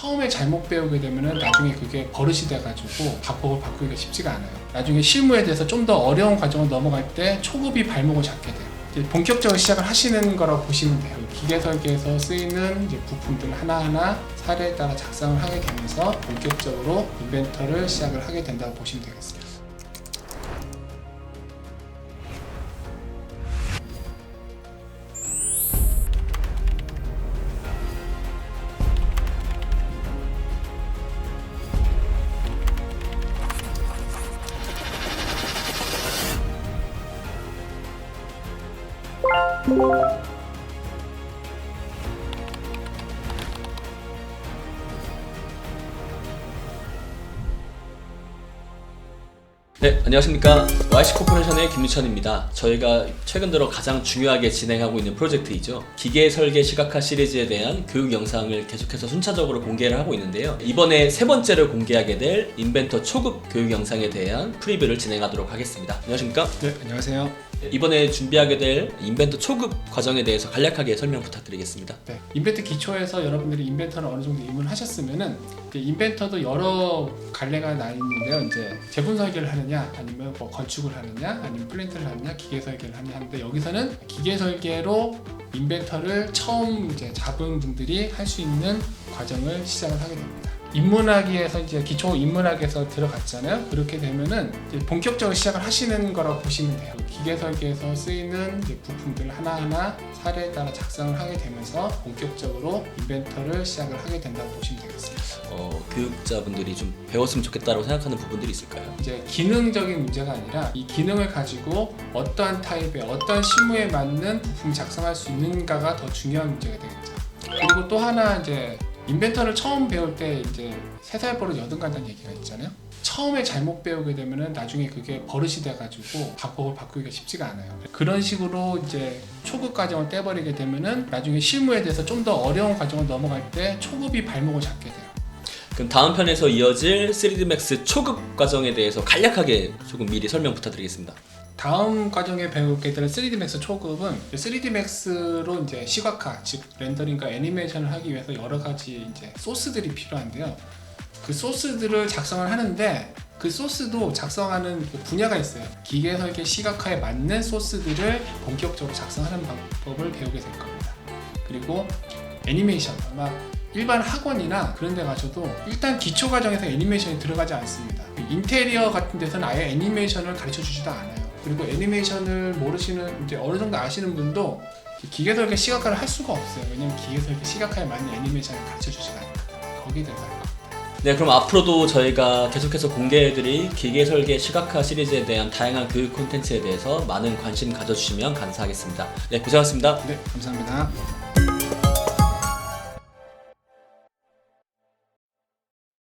처음에 잘못 배우게 되면은 나중에 그게 버릇이 돼가지고 방법을 바꾸기가 쉽지가 않아요. 나중에 실무에 대해서 좀 더 어려운 과정을 넘어갈 때 초급이 발목을 잡게 돼요. 이제 본격적으로 시작을 하시는 거라고 보시면 돼요. 기계 설계에서 쓰이는 이제 부품들 하나하나 사례에 따라 작성을 하게 되면서 본격적으로 인벤터를 시작을 하게 된다고 보시면 되겠습니다. 네, 안녕하십니까. YC 코퍼레이션의 김유찬입니다. 저희가 최근 들어 가장 중요하게 진행하고 있는 프로젝트이죠. 기계 설계 시각화 시리즈에 대한 교육 영상을 계속해서 순차적으로 공개를 하고 있는데요. 이번에 세 번째로 공개하게 될 인벤터 초급 교육 영상에 대한 프리뷰를 진행하도록 하겠습니다. 안녕하십니까. 네, 안녕하세요. 이번에 준비하게 될 인벤터 초급 과정에 대해서 간략하게 설명 부탁드리겠습니다. 네, 인벤터 기초에서 여러분들이 인벤터를 어느 정도 입문하셨으면은 인벤터도 여러 갈래가 나 있는데요. 이제 제품 설계를 하느냐, 아니면 뭐 건축을 하느냐, 아니면 플랜트를 하느냐, 기계 설계를 하느냐 하는데 여기서는 기계 설계로 인벤터를 처음 이제 잡은 분들이 할 수 있는 과정을 시작을 하게 됩니다. 인문학에서 이제 기초 인문학에서 들어갔잖아요. 그렇게 되면은 본격적으로 시작을 하시는 거라고 보시면 돼요. 기계 설계에서 쓰이는 부품들 하나하나 사례에 따라 작성을 하게 되면서 본격적으로 인벤터를 시작을 하게 된다고 보시면 되겠습니다. 어, 교육자분들이 좀 배웠으면 좋겠다고 생각하는 부분들이 있을까요? 이제 기능적인 문제가 아니라 이 기능을 가지고 어떠한 타입의 어떤 실무에 맞는 부품 작성할 수 있는가가 더 중요한 문제가 되겠죠. 그리고 또 하나 이제 인벤터를 처음 배울 때 이제 세살 버릇 여든 간다는 얘기가 있잖아요. 처음에 잘못 배우게 되면은 나중에 그게 버릇이 돼가지고 방법을 바꾸기가 쉽지가 않아요. 그런 식으로 이제 초급 과정을 떼버리게 되면은 나중에 실무에 대해서 좀 더 어려운 과정을 넘어갈 때 초급이 발목을 잡게 돼요. 그럼 다음 편에서 이어질 3D 맥스 초급 과정에 대해서 간략하게 조금 미리 설명 부탁드리겠습니다. 다음 과정에 배우게 될 3D Max 초급은 3D Max로 이제 시각화, 즉 렌더링과 애니메이션을 하기 위해서 여러 가지 이제 소스들이 필요한데요. 그 소스들을 작성을 하는데 그 소스도 작성하는 그 분야가 있어요. 기계 설계 시각화에 맞는 소스들을 본격적으로 작성하는 방법을 배우게 될 겁니다. 그리고 애니메이션 아마 일반 학원이나 그런 데 가셔도 일단 기초 과정에서 애니메이션이 들어가지 않습니다. 인테리어 같은 데서는 아예 애니메이션을 가르쳐 주지도 않아요. 그리고 애니메이션을 모르시는 이제 어느 정도 아시는 분도 기계 설계 시각화를 할 수가 없어요. 왜냐면 기계 설계 시각화에 맞는 애니메이션을 가르쳐 주지가 않아요. 거기에 들어가요. 네, 그럼 앞으로도 저희가 계속해서 공개해드릴 기계 설계 시각화 시리즈에 대한 다양한 교육 콘텐츠에 대해서 많은 관심 가져주시면 감사하겠습니다. 네, 고생하셨습니다. 네, 감사합니다.